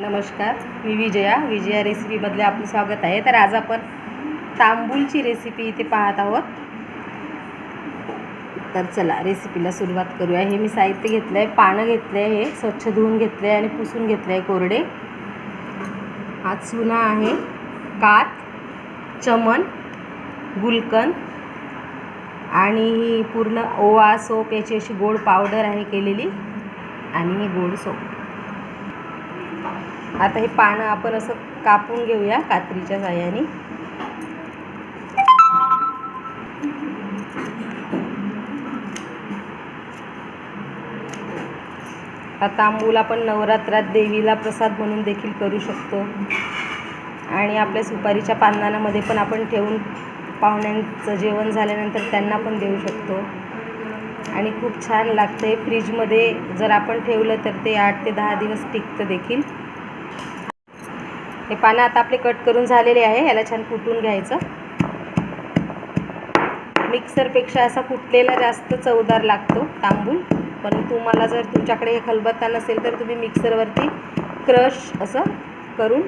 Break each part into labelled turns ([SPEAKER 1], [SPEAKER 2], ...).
[SPEAKER 1] नमस्कार मी विजया विजया रेसिपीमधले आपलं स्वागत आहे. तर आज आपण तांबूलची रेसिपी इथे पाहत आहोत. तर चला रेसिपीला सुरुवात करूया. हे मी साहित्य घेतलं आहे पानं घेतलं आहे हे स्वच्छ धुवून घेतलं आहे आणि पुसून घेतलं आहे कोरडे. हा चुना आहे. कात चमन गुलकंद आणि ही पूर्ण ओवा सोप याची अशी गोड पावडर आहे केलेली आणि ही गोड सोप आता हे पानं आपण असं कापून घेऊया कात्रीच्या साह्याने. हा तांबूल आपण नवरात्रात देवीला प्रसाद म्हणून देखील करू शकतो. आणि आपल्या सुपारीच्या पानांमध्ये पण आपण ठेवून पाहुण्यांचं जेवण झाल्यानंतर त्यांना पण देऊ शकतो. आणि खूप छान लागतं आहे फ्रीजमध्ये जर आपण ठेवलं तर ते आठ ते दहा दिवस टिकतं देखील. हे पानं आता आपले कट करून झालेले आहे. याला छान कुटून घ्यायचं. मिक्सरपेक्षा असा कुटलेला जास्त चवदार लागतो तांबूल. पण तुम्हाला जर तुमच्याकडे हे खलबत्ता नसेल तर तुम्ही मिक्सरवरती क्रश असं करून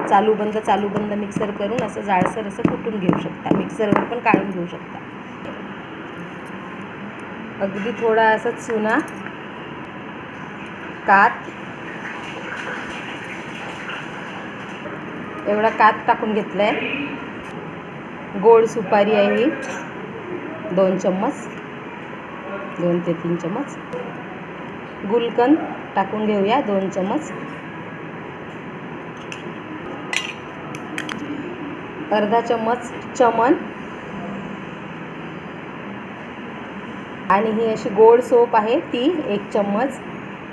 [SPEAKER 1] चालू बंद चालू बंद मिक्सर करून असं जाडसर असं कुटून घेऊ शकता. मिक्सरवर पण काढून घेऊ शकता. अगदी थोडा असा चुना कात. एवढा कात टाकून घेतला आहे गोड सुपारी आहे ही. दोन चम्मच. दोन ते तीन चम्मच. गुलकंद टाकून घेऊया दोन चम्मच. अर्धा चम्मच चमन. आणि ही अशी गोड सोप आहे ती एक चम्मच.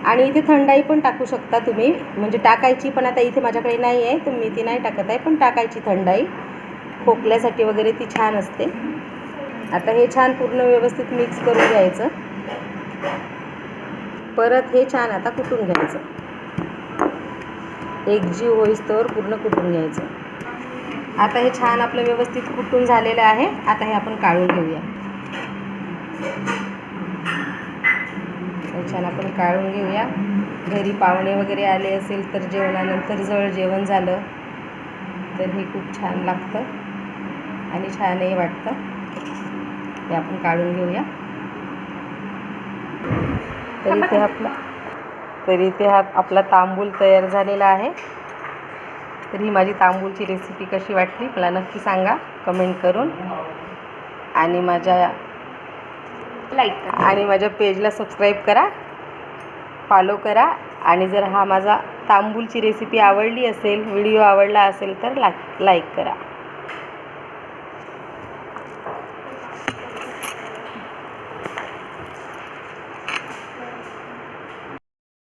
[SPEAKER 1] आणि इथे थंडाई पण टाकू शकता तुम्ही. म्हणजे टाकायची पण आता इथे माझ्याकडे नाही आहे तर मी ती नाही टाकत आहे पण टाकायची थंडाई. खोकल्यासाठी वगैरे ती छान असते. आता हे छान पूर्ण व्यवस्थित मिक्स करून घ्यायचं. परत हे छान आता कुटून घ्यायचं. एक जीव होईस्तोवर पूर्ण कुटून घ्यायचं. आता हे छान आपलं व्यवस्थित कुटून झालेलं आहे. आता हे आपण काढून घेऊया. छान आपण काढून घेऊया. घरी पाहुणे वगैरे आले असेल तर जेवणानंतर जवळ जेवण झालं तर हे खूप छान लागतं आणि छानही वाटतं. हे आपण काढून घेऊया. तरी ते आपला तरी ते हा आपला तांबूल तयार झालेला आहे. तर ही माझी तांबूलची रेसिपी कशी वाटली मला नक्की सांगा. कमेंट करून. आणि माझ्या
[SPEAKER 2] लाईक
[SPEAKER 1] आणि माझ्या पेजला सबस्क्राईब करा फॉलो करा आणि जर हा माझा तांबूलची रेसिपी आवडली असेल व्हिडिओ आवडला असेल तर ला लाईक करा.